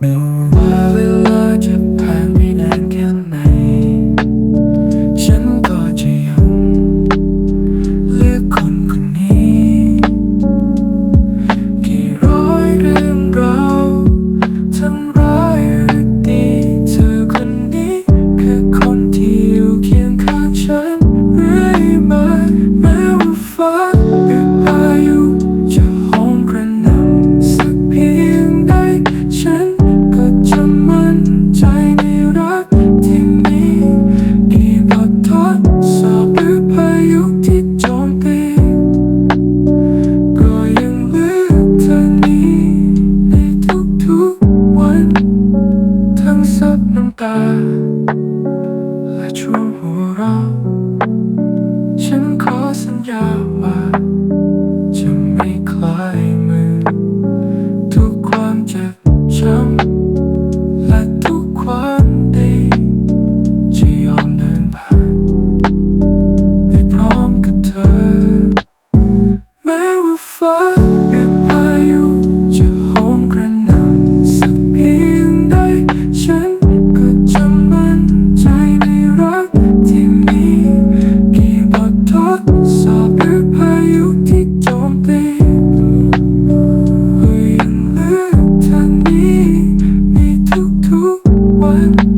ไม่ว่าเวลาจะผ่านไปนานแค่ไหน ฉันก็จะยังเลือกคนคนนี้ กี่ร้อยเรื่องราวทั้งร้ายหรือดี เธอคนนี้คือคนที่อยู่เคียงข้างฉันเรื่อ się ciągle one.